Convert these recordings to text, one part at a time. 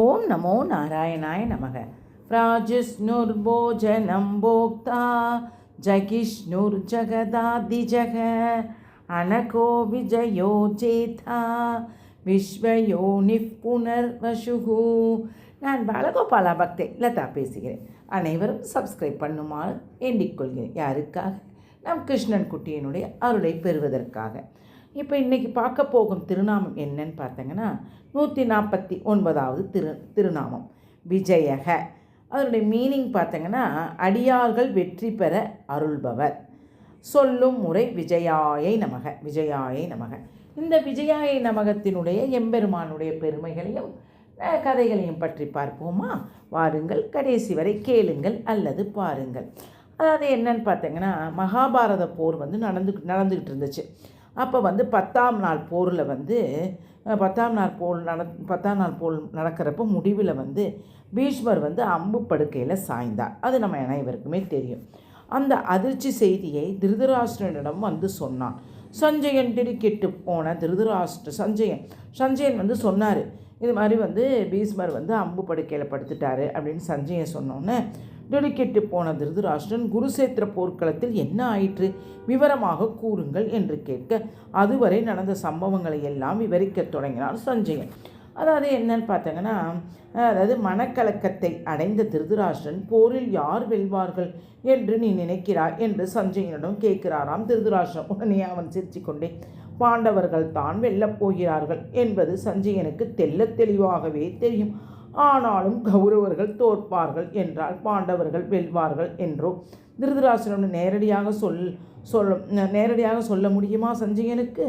ஓம் நமோ நாராயணாய நமக. பிராஜிஷ்ணுர்போஜனம் போக்தா ஜகிஷ்ணுர் ஜகதாதிஜக அனகோ விஜயோ சேதா விஸ்வயோனி புனர்வசுகு. நான் பாலகோபாலா பக்தே லதா பேசுகிறேன். அனைவரும் சப்ஸ்கிரைப் பண்ணுமாறு எண்ணிக்கொள்கிறேன் யாருக்காக? நம் கிருஷ்ணன் குட்டியினுடைய அருளை பெறுவதற்காக. இப்போ இன்றைக்கி பார்க்க போகும் திருநாமம் என்னன்னு பார்த்தீங்கன்னா நூற்றி நாற்பத்தி ஒன்பதாவது திரு திருநாமம். விஜயக. அதனுடைய மீனிங் பார்த்தீங்கன்னா அடியார்கள் வெற்றி பெற அருள்பவர். சொல்லும் முறை விஜயாயை நமக விஜயாயை நமக. இந்த விஜயாயை நமகத்தினுடைய எம்பெருமானுடைய பெருமைகளையும் கதைகளையும் பற்றி பார்ப்போமா? வாருங்கள் கடைசி வரை கேளுங்கள் அல்லது பாருங்கள். அதாவது என்னன்னு பார்த்தீங்கன்னா மகாபாரத போர் வந்து நடந்து நடந்துக்கிட்டு இருந்துச்சு. அப்போ வந்து பத்தாம் நாள் போரில் வந்து பத்தாம் நாள் போர் நட பத்தாம் நாள் போர் நடக்கிறப்ப முடிவில் வந்து பீஷ்மர் வந்து அம்பு படுக்கையில் சாய்ந்தார். அது நம்ம அனைவருக்குமே தெரியும். அந்த அதிர்ச்சி செய்தியை திருதராஷ்டிரனிடம் வந்து சொன்னான். சஞ்சயன் திடுக்கிட்டு போன திருதராஷ்டிர சஞ்சயன் சஞ்சயன் வந்து சொன்னார் இது மாதிரி வந்து பீஷ்மர் வந்து அம்பு படுக்கையில் படுத்துட்டாரு அப்படின்னு சஞ்சயன் சொன்னோன்னே திடுக்கிட்டு போன திருதராஷ்டிரன் குருசேத்திர போர்க்களத்தில் என்ன ஆயிற்று? விவரமாக கூறுங்கள் என்று கேட்க அதுவரை நடந்த சம்பவங்களை எல்லாம் விவரிக்கத் தொடங்கினார் சஞ்சயன். அதாவது என்னன்னு பார்த்தீங்கன்னா அதாவது மனக்கலக்கத்தை அடைந்த திருதராஷ்டிரன் போரில் யார் வெல்வார்கள் என்று நீ நினைக்கிறாய் என்று சஞ்சயனிடம் கேட்கிறாராம் திருதராஷ்டிரன். உடனே அவன் சிரிச்சுக்கொண்டே பாண்டவர்கள் தான் வெல்லப் போகிறார்கள் என்பது சஞ்சயனுக்கு தெள்ளத் தெளிவாகவே தெரியும். ஆனாலும் கௌரவர்கள் தோற்பார்கள் என்றால் பாண்டவர்கள் வெல்வார்கள் என்றோ. திருதராசனம் நேரடியாக சொல் சொல்ல நேரடியாக சொல்ல முடியுமா சஞ்சயனுக்கு?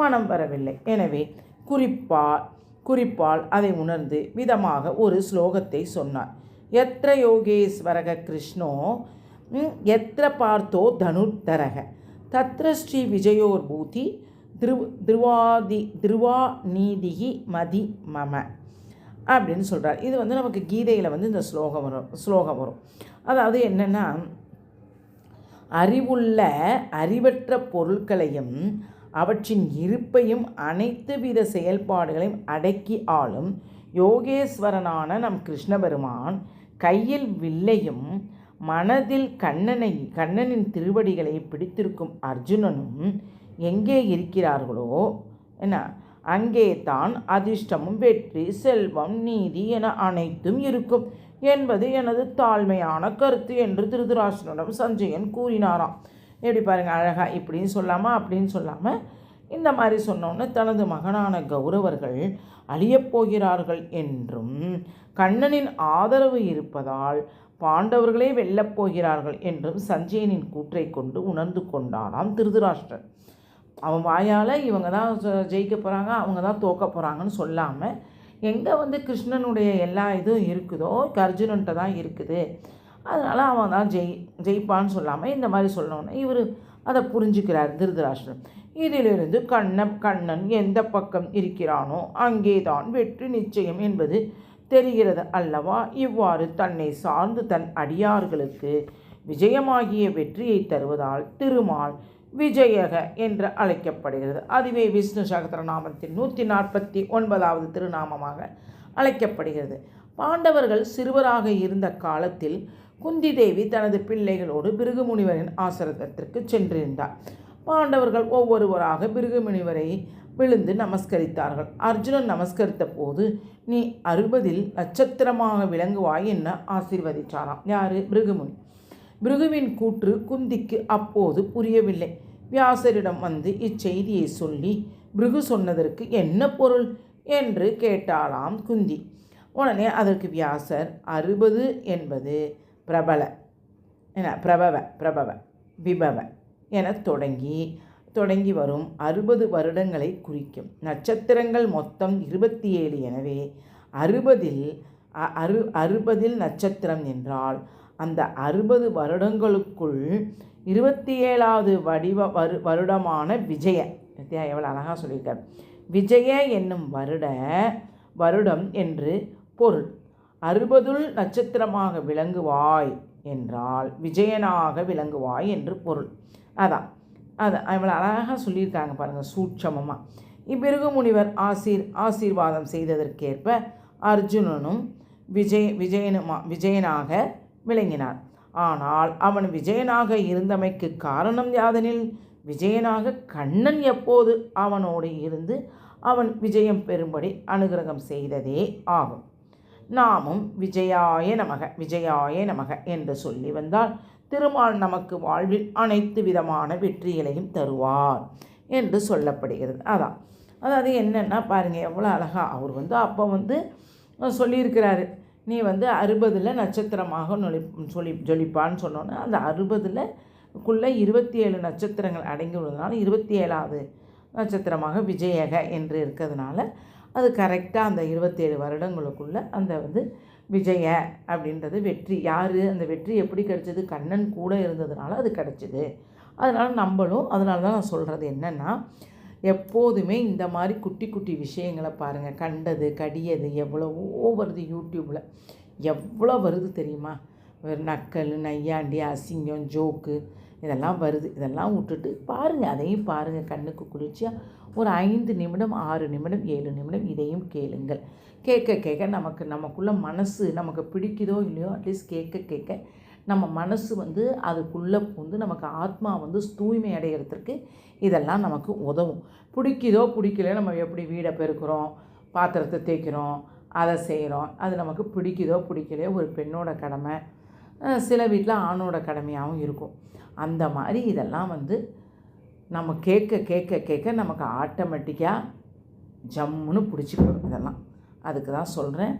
மனம் வரவில்லை. எனவே குறிப்பால் குறிப்பால் அதை உணர்ந்து விதமாக ஒரு ஸ்லோகத்தை சொன்னார். எத்திர யோகேஸ்வரக கிருஷ்ணோ எத்திர பார்த்தோ தனுர்தரக தத்ர ஸ்ரீ விஜயோர் பூதி திரு திருவாதி திருவா நீதிகி மதி மம. அப்படின்னு சொல்கிறார் இது வந்து நமக்கு கீதையில் வந்து இந்த ஸ்லோகம் வரும். ஸ்லோகம் வரும். அதாவது என்னென்னா அறிவுள்ள அறிவற்ற பொருட்களையும் அவற்றின் இருப்பையும் அனைத்து வித செயல்பாடுகளையும் அடக்கி ஆளும் யோகேஸ்வரனான நம் கிருஷ்ண பெருமான் கையில் வில்லையும் மனதில் கண்ணனை கண்ணனின் திருவடிகளை பிடித்திருக்கும் அர்ஜுனனும் எங்கே இருக்கிறார்களோ என்ன? அங்கே தான் அதிர்ஷ்டமும் வெற்றி செல்வம் நீதி என அனைத்தும் இருக்கும் என்பது எனது தாழ்மையான கருத்து என்று திருதராஷ்டிரனிடம் சஞ்சயன் கூறினாராம். எப்படி பாருங்க அழகா இப்படின்னு சொல்லாமா அப்படின்னு சொல்லாமல் இந்த மாதிரி சொன்னோன்னே தனது மகனான கௌரவர்கள் அழியப் போகிறார்கள் என்றும் கண்ணனின் ஆதரவு இருப்பதால் பாண்டவர்களே வெல்லப்போகிறார்கள் என்றும் சஞ்சயனின் கூற்றை கொண்டு உணர்ந்து கொண்டாராம் திருதராஷ்டிரன் அவன் வாயால் இவங்க தான் ஜெயிக்க போகிறாங்க அவங்க தான் தோக்க போகிறாங்கன்னு சொல்லாமல் எங்கே வந்து கிருஷ்ணனுடைய எல்லா இதுவும் இருக்குதோ அர்ஜுனன்ட்ட தான் இருக்குது. அதனால் அவன் தான் ஜெய் ஜெயிப்பான்னு சொல்லாமல் இந்த மாதிரி சொல்லணுன்னு இவர் அதை புரிஞ்சுக்கிறார் திருதராஷ்டிரன். இதிலிருந்து கண்ணன் கண்ணன் எந்த பக்கம் இருக்கிறானோ அங்கே தான் வெற்றி நிச்சயம் என்பது தெரிகிறது அல்லவா? இவ்வாறு தன்னை சார்ந்து தன் அடியார்களுக்கு விஜயமாகிய வெற்றியை தருவதால் திருமால் விஜயக என்று அழைக்கப்படுகிறது. அதுவே விஷ்ணு சகஸ்ரநாமத்தின் நூற்றி நாற்பத்தி ஒன்பதாவது திருநாமமாக அழைக்கப்படுகிறது. பாண்டவர்கள் சிறுவராக இருந்த காலத்தில் குந்தி தேவி தனது பிள்ளைகளோடு பிருகுமுனிவரின் ஆசிரமத்திற்கு சென்றிருந்தார். பாண்டவர்கள் ஒவ்வொருவராக பிருகுமுனிவரை விழுந்து நமஸ்கரித்தார்கள். அர்ஜுனன் நமஸ்கரித்த போது நீ அறுபதில் நட்சத்திரமாக விளங்குவாய் என ஆசீர்வதிச்சாராம். யாரு? பிருகுமுனி. பிருகுவின் கூற்று குந்திக்கு அப்போது புரியவில்லை. வியாசரிடம் வந்து இச்செய்தியை சொல்லி பிருகு சொன்னதற்கு என்ன பொருள்? என்று கேட்டாளாம் குந்தி. உடனே அதற்கு வியாசர் அறுபது என்பது பிரபல என பிரபவ பிரபவ விபவ என தொடங்கி தொடங்கி வரும் அறுபது வருடங்களை குறிக்கும். நட்சத்திரங்கள் மொத்தம் இருபத்தி ஏழு எனவே அறுபதில் அ- அறு அறுபதில் நட்சத்திரம் என்றால் அந்த அறுபது வருடங்களுக்குள் இருபத்தி ஏழாவது வடிவ வரு வருடமான விஜய. வித்யா எவ்வளோ அழகாக சொல்லியிருக்கார். விஜய என்னும் வருட வருடம் என்று பொருள். அறுபதுள் நட்சத்திரமாக விளங்குவாய் என்றால் விஜயனாக விளங்குவாய் என்று பொருள். அதான். அது இவ்வளோ அழகாக சொல்லியிருக்காங்க பாருங்கள் சூட்சமமாக இப்பிருகு முனிவர் ஆசீர் ஆசீர்வாதம் செய்ததற்கேற்ப அர்ஜுனனும் விஜய் விஜயனுமா விஜயனாக விளங்கினார். ஆனால் அவன் விஜயனாக இருந்தமைக்கு காரணம் யாதெனில் விஜயனாக கண்ணன் எப்போது அவனோடு இருந்து அவன் விஜயம் பெறும்படி அனுகிரகம் செய்ததே ஆகும். நாமும் விஜயாய நமக விஜயாய நமக என்று சொல்லி வந்தால் திருமால் நமக்கு வாழ்வில் அனைத்து விதமான வெற்றிகளையும் தருவார் என்று சொல்லப்படுகிறது. அதான். அதாவது என்னென்னா பாருங்கள் எவ்வளோ அழகாக அவர் வந்து அப்போ வந்து சொல்லியிருக்கிறாரு. நீ வந்து அறுபதில் நட்சத்திரமாக நொழி சொல்லி ஜொலிப்பான்னு சொன்னோன்னே அந்த அறுபதில் குள்ளே இருபத்தி ஏழு நட்சத்திரங்கள் அடங்கி உள்ளதுனால இருபத்தி ஏழாவது நட்சத்திரமாக விஜயக என்று இருக்கிறதுனால அது கரெக்டாக அந்த இருபத்தேழு வருடங்களுக்குள்ளே அந்த வந்து விஜய அப்படின்றது வெற்றி. யார்? அந்த வெற்றி எப்படி கிடச்சிது? கண்ணன் கூட இருந்ததுனால அது கிடச்சிது. அதனால் நம்மளும் அதனால தான் நான் சொல்கிறது என்னென்னா எப்போதுமே இந்த மாதிரி குட்டி குட்டி விஷயங்களை பாருங்கள் கண்டது கடியது எவ்வளவோ வருது யூடியூப்பில் எவ்வளோ வருது தெரியுமா? நக்கல் நையாண்டி அசிங்கம் ஜோக்கு இதெல்லாம் வருது. இதெல்லாம் விட்டுட்டு பாருங்கள் அதையும் பாருங்கள் கண்ணுக்கு குளிர்ச்சியாக ஒரு ஐந்து நிமிடம் ஆறு நிமிடம் ஏழு நிமிடம் இதையும் கேளுங்கள். கேட்க கேட்க நமக்கு நமக்குள்ள மனசு நமக்கு பிடிக்குதோ இல்லையோ அட்லீஸ்ட் கேட்க கேட்க நம்ம மனசு வந்து அதுக்குள்ளே வந்து நமக்கு ஆத்மா வந்து தூய்மை அடைகிறதுக்கு இதெல்லாம் நமக்கு உதவும். பிடிக்குதோ பிடிக்கல நம்ம எப்படி வீடை பெருக்கிறோம் பாத்திரத்தை தேய்க்கிறோம் அதை செய்கிறோம் அது நமக்கு பிடிக்குதோ பிடிக்கலையோ ஒரு பெண்ணோட கடமை சில வீட்டில் ஆணோட கடமையாகவும் இருக்கும். அந்த மாதிரி இதெல்லாம் வந்து நம்ம கேட்க கேட்க கேட்க நமக்கு ஆட்டோமேட்டிக்காக ஜம்முன்னு பிடிச்சிக்கணும் இதெல்லாம். அதுக்கு தான் சொல்கிறேன்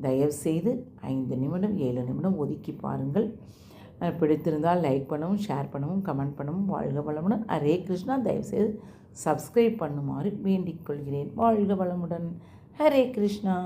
தயவுசெய்து ஐந்து நிமிடம் ஏழு நிமிடம் ஒதுக்கி பாருங்கள். பிடித்திருந்தால் லைக் பண்ணவும் ஷேர் பண்ணவும் கமெண்ட் பண்ணவும் வாழ்க வளமுடன். ஹரே கிருஷ்ணா. தயவுசெய்து சப்ஸ்கிரைப் பண்ணுமாறு வேண்டிக் கொள்கிறேன். வாழ்க வளமுடன். ஹரே கிருஷ்ணா.